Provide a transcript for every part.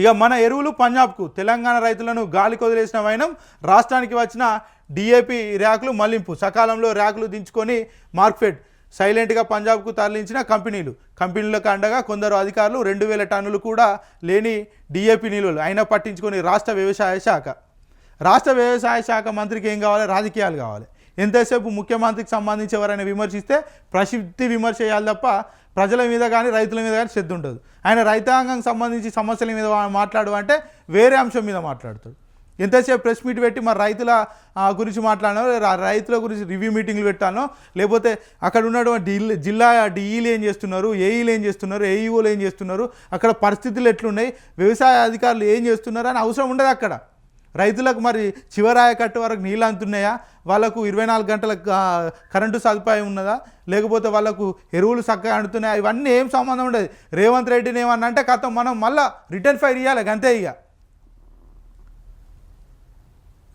ఇక మన ఎరువులు పంజాబ్కు తెలంగాణ రైతులను గాలి కొదిలేసిన వైనం రాష్ట్రానికి వచ్చిన డిఏపి ర్యాకులు మళ్ళింపు. సకాలంలో ర్యాకులు దించుకొని మార్క్ఫెడ్ సైలెంట్గా పంజాబ్కు తరలించిన కంపెనీలు. కంపెనీలకు అండగా కొందరు అధికారులు రెండు వేల టన్నులు కూడా లేని డిఏపి నిల్వలు అయినా పట్టించుకొని రాష్ట్ర వ్యవసాయ శాఖ. రాష్ట్ర వ్యవసాయ శాఖ మంత్రికి ఏం కావాలి? రాజకీయాలు కావాలి. ఎంతసేపు ముఖ్యమంత్రికి సంబంధించి ఎవరైనా విమర్శిస్తే ప్రసిద్ధి విమర్శ చేయాలి తప్ప ప్రజల మీద కానీ రైతుల మీద కానీ శ్రద్ధ ఉండదు. ఆయన రైతాంగం సంబంధించి సమస్యల మీద మాట్లాడు అంటే వేరే అంశం మీద మాట్లాడతాడు. ఎంతసేపు ప్రెస్ మీట్ పెట్టి మరి రైతుల గురించి మాట్లాడినో రైతుల గురించి రివ్యూ మీటింగ్లు పెట్టానో లేకపోతే అక్కడ ఉన్నటువంటి జిల్లా డిఈలు ఏం చేస్తున్నారు? ఏఈలు ఏం చేస్తున్నారు? ఏఈఓలు ఏం చేస్తున్నారు? అక్కడ పరిస్థితులు ఎట్లున్నాయి? వ్యవసాయ అధికారులు ఏం చేస్తున్నారు? అని అవసరం ఉండదు అక్కడ. రైతులకు మరి చివరాయ కట్టు వరకు నీళ్ళు అందుతున్నాయా? వాళ్ళకు ఇరవై నాలుగు గంటల కరెంటు సదుపాయం ఉన్నదా? లేకపోతే వాళ్ళకు ఎరువులు చక్కగా అందుతున్నాయా? ఇవన్నీ ఏం సంబంధం ఉండదు. రేవంత్ రెడ్డిని ఏమన్నా అంటే కథ మనం మళ్ళీ రిటర్న్ ఫైర్ ఇవ్వాలి అంతే ఇక.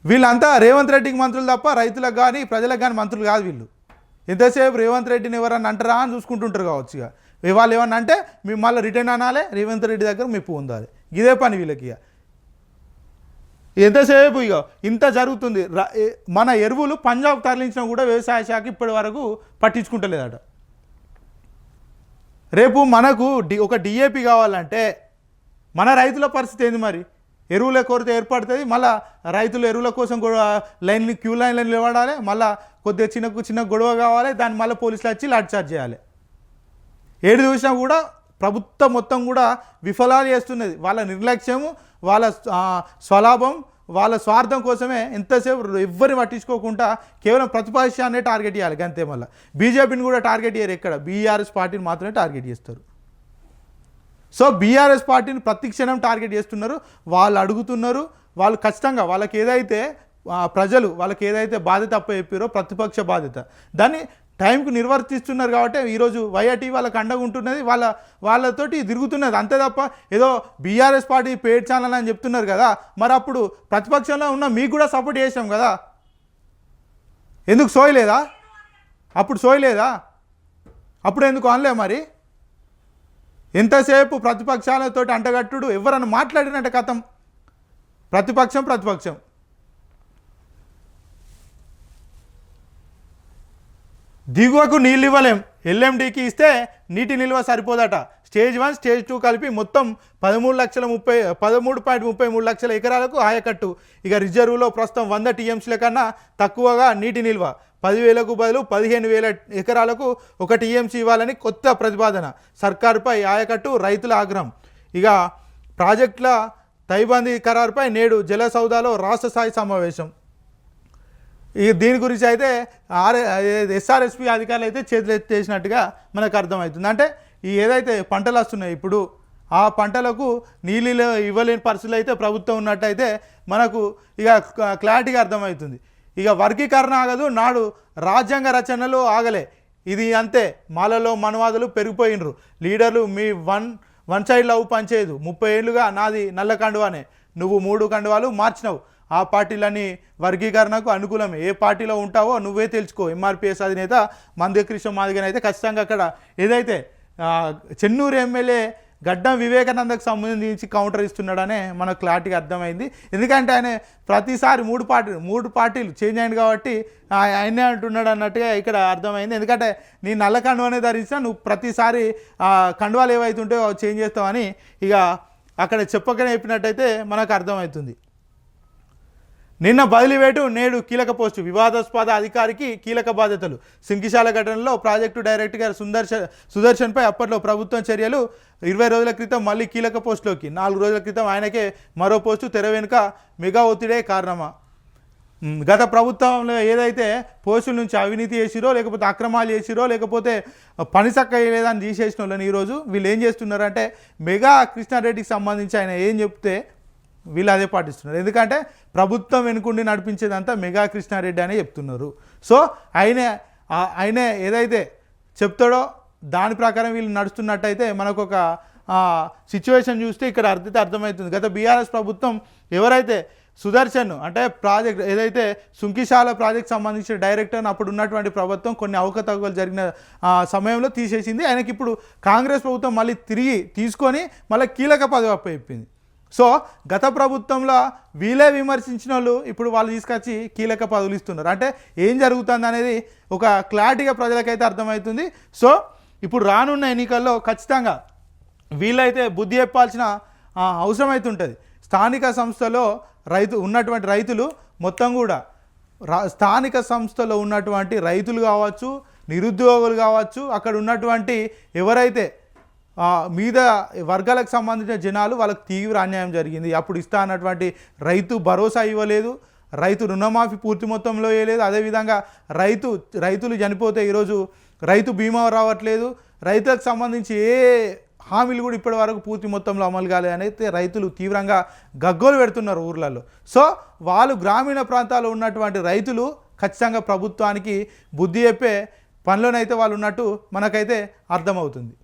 వీళ్ళంతా రేవంత్ రెడ్డికి మంత్రులు తప్ప రైతులకు కానీ ప్రజలకు కానీ మంత్రులు కాదు వీళ్ళు. ఎంతసేపు రేవంత్ రెడ్డిని ఎవరన్నా అంటారా అని చూసుకుంటుంటారు కావచ్చు ఇక. వాళ్ళు ఏమన్నా అంటే మేము మళ్ళీ రిటర్న్ అనాలి రేవంత్ రెడ్డి దగ్గర మెప్పు ఉండాలి ఇదే పని వీళ్ళకి ఇక. ఎంతసేపు ఇక ఇంత జరుగుతుంది. మన ఎరువులు పంజాబ్ తరలించినా కూడా వ్యవసాయ శాఖ ఇప్పటి వరకు పట్టించుకుంటలేదట. రేపు మనకు డి ఒక డిఏపి కావాలంటే మన రైతుల పరిస్థితి ఏంది మరి? ఎరువుల కొరత ఏర్పడుతుంది మళ్ళా రైతులు ఎరువుల కోసం కూడా లైన్లు క్యూ లైన్లు నిలబడాలి మళ్ళా కొద్దిగా చిన్న చిన్న గొడవ కావాలి దాన్ని మళ్ళీ పోలీసులు వచ్చి లాట్ చార్జ్ చేయాలి. ఏడు చూసినా కూడా ప్రభుత్వం మొత్తం కూడా విఫలాలు చేస్తున్నది. వాళ్ళ నిర్లక్ష్యము వాళ్ళ స్వలాభం వాళ్ళ స్వార్థం కోసమే ఎంతసేపు ఎవ్వరిని పట్టించుకోకుండా కేవలం ప్రతిపక్షాన్నే టార్గెట్ చేయాలి అంతే మళ్ళీ. బీజేపీని కూడా టార్గెట్ చేయరు ఎక్కడ? బీఆర్ఎస్ పార్టీని మాత్రమే టార్గెట్ చేస్తారు. సో బీఆర్ఎస్ పార్టీని ప్రతి క్షణం టార్గెట్ చేస్తున్నారు. వాళ్ళు అడుగుతున్నారు. వాళ్ళు ఖచ్చితంగా వాళ్ళకి ఏదైతే ప్రజలు వాళ్ళకి ఏదైతే బాధ్యత అప్ప చెప్పారో ప్రతిపక్ష బాధ్యత. దాన్ని టైంకు నిర్వర్తిస్తున్నారు కాబట్టి ఈరోజు వైఆర్టీ వాళ్ళకి అండగా ఉంటున్నది వాళ్ళ వాళ్ళతోటి తిరుగుతున్నది. అంతే తప్ప ఏదో బీఆర్ఎస్ పార్టీ పేడ్ ఛానల్ అని చెప్తున్నారు కదా మరి అప్పుడు ప్రతిపక్షంలో ఉన్న మీకు కూడా సపోర్ట్ చేసాం కదా. ఎందుకు సోయలేదా? అప్పుడు సోయలేదా? అప్పుడు ఎందుకు అనలే మరి? ఎంతసేపు ప్రతిపక్షాలతోటి అంటగట్టుడు? ఎవరన్నా మాట్లాడినట్టు కథం? ప్రతిపక్షం ప్రతిపక్షం. దిగువకు నీళ్ళు ఇవ్వలేం. ఎల్ఎండికి ఇస్తే నీటి నిల్వ సరిపోదట. స్టేజ్ వన్ స్టేజ్ టూ కలిపి మొత్తం పదమూడు లక్షల ముప్పై పదమూడు పాయింట్ ముప్పై మూడు లక్షల ఎకరాలకు ఆయకట్టు. ఇక రిజర్వులో ప్రస్తుతం వంద టీఎంసీల కన్నా తక్కువగా నీటి నిల్వ. పదివేలకు బదులు పదిహేను వేల ఎకరాలకు ఒక టీఎంసీ ఇవ్వాలని కొత్త ప్రతిపాదన. సర్కారుపై ఆయకట్టు రైతుల ఆగ్రహం. ఇక ప్రాజెక్టుల తైబందీ ఖరారుపై నేడు జల సౌదాలో రాష్ట్ర స్థాయి సమావేశం. ఈ దీని గురించి అయితే ఆర్ ఎస్ఆర్ఎస్పి అధికారులు అయితే చేతులు ఎత్తేసినట్టుగా మనకు అర్థమవుతుంది. అంటే ఈ ఏదైతే పంటలు వస్తున్నాయి ఇప్పుడు ఆ పంటలకు నీళ్ళు ఇవ్వలేని పరిస్థితులు అయితే ప్రభుత్వం ఉన్నట్టయితే మనకు ఇక క్లారిటీగా అర్థమవుతుంది. ఇక వర్గీకరణ ఆగదు నాడు రాజ్యాంగ రచనలు ఆగలే. ఇది అంతే. మాలలో మనవాదులు పెరిగిపోయినరు. లీడర్లు మీ వన్ వన్ సైడ్ లవ్ పనిచేయదు. ముప్పై ఏళ్ళుగా నాది నల్ల కండువానే. నువ్వు మూడు కండువాలు మార్చినావు. ఆ పార్టీలని వర్గీకరణకు అనుకూలమే ఏ పార్టీలో ఉంటావో నువ్వే తెలుసుకో. ఎంఆర్పిఎస్ అధినేత మందకృష్ణ మాదిగన్ అయితే ఖచ్చితంగా అక్కడ ఏదైతే చెన్నూరు ఎమ్మెల్యే గడ్డం వివేకానందకు సంబంధించి కౌంటర్ ఇస్తున్నాడనే మనకు క్లారిటీగా అర్థమైంది. ఎందుకంటే ఆయన ప్రతిసారి మూడు పార్టీలు మూడు పార్టీలు చేంజ్ అయింది కాబట్టి ఆయనే అంటున్నాడు అన్నట్టుగా ఇక్కడ అర్థమైంది. ఎందుకంటే నీ నల్ల కండువానే ధరించినా నువ్వు ప్రతిసారి ఆ కండువాలు ఏవైతే ఉంటాయో అవి చేంజ్ చేస్తావని ఇక అక్కడ చెప్పకనే చెప్పినట్టయితే మనకు అర్థమవుతుంది. నిన్న బదిలీవేటు నేడు కీలక పోస్టు. వివాదాస్పద అధికారికి కీలక బాధ్యతలు. సింకిశాల ఘటనలో ప్రాజెక్టు డైరెక్టర్ సుందర్శ సుదర్శన్పై అప్పట్లో ప్రభుత్వం చర్యలు ఇరవై రోజుల క్రితం మళ్ళీ కీలక పోస్టులోకి. నాలుగు రోజుల క్రితం ఆయనకే మరో పోస్టు తెర వెనుక మెగా ఒత్తిడే కారణమా? గత ప్రభుత్వంలో ఏదైతే పోస్టుల నుంచి అవినీతి చేసిరో లేకపోతే అక్రమాలు చేసిరో లేకపోతే పని చక్క లేదని తీసేసిన వాళ్ళని ఈరోజు వీళ్ళు ఏం చేస్తున్నారంటే మెగా కృష్ణారెడ్డికి సంబంధించి ఆయన ఏం చెప్తే వీళ్ళు అదే పాటిస్తున్నారు. ఎందుకంటే ప్రభుత్వం వెనుకుండి నడిపించేదంతా మెగా కృష్ణారెడ్డి అని చెప్తున్నారు. సో ఆయనే ఆయనే ఏదైతే చెప్తాడో దాని ప్రకారం వీళ్ళు నడుస్తున్నట్టయితే మనకు ఒక సిచ్యువేషన్ చూస్తే ఇక్కడ అర్థం అర్థమవుతుంది. గత బీఆర్ఎస్ ప్రభుత్వం ఎవరైతే సుదర్శన్ అంటే ప్రాజెక్ట్ ఏదైతే సుంకిశాల ప్రాజెక్ట్ సంబంధించిన డైరెక్టర్ అప్పుడు ఉన్నటువంటి ప్రభుత్వం కొన్ని అవకతవకలు జరిగిన సమయంలో తీసేసింది. ఆయనకి ఇప్పుడు కాంగ్రెస్ ప్రభుత్వం మళ్ళీ తిరిగి తీసుకొని మళ్ళీ కీలక పదవి అప్పయిపోయింది సో గత ప్రభుత్వంలో వీళ్ళే విమర్శించిన వాళ్ళు ఇప్పుడు వాళ్ళు తీసుకొచ్చి కీలక పదవులు ఇస్తున్నారు. అంటే ఏం జరుగుతుంది అనేది ఒక క్లారిటీగా ప్రజలకైతే అర్థమవుతుంది. సో ఇప్పుడు రానున్న ఎన్నికల్లో ఖచ్చితంగా వీళ్ళైతే బుద్ధి చెప్పాల్సిన అవసరం అయితే ఉంటుంది స్థానిక సంస్థలో రైతు ఉన్నటువంటి రైతులు మొత్తం కూడా రా స్థానిక సంస్థలో ఉన్నటువంటి రైతులు కావచ్చు నిరుద్యోగులు కావచ్చు అక్కడ ఉన్నటువంటి ఎవరైతే మీద వర్గాలకు సంబంధించిన జనాలు వాళ్ళకి తీవ్ర అన్యాయం జరిగింది. అప్పుడు ఇస్తా అన్నటువంటి రైతు భరోసా ఇవ్వలేదు. రైతు రుణమాఫీ పూర్తి మొత్తంలో వేయలేదు అదేవిధంగా రైతు రైతులు చనిపోతే ఈరోజు రైతు బీమా రావట్లేదు. రైతులకు సంబంధించి ఏ హామీలు కూడా ఇప్పటి వరకు పూర్తి మొత్తంలో అమలు కాలేదనైతే రైతులు తీవ్రంగా గగ్గోలు పెడుతున్నారు ఊర్లలో. సో వాళ్ళు గ్రామీణ ప్రాంతాల్లో ఉన్నటువంటి రైతులు ఖచ్చితంగా ప్రభుత్వానికి బుద్ధి చెప్పే పనిలోనైతే వాళ్ళు ఉన్నట్టు మనకైతే అర్థమవుతుంది.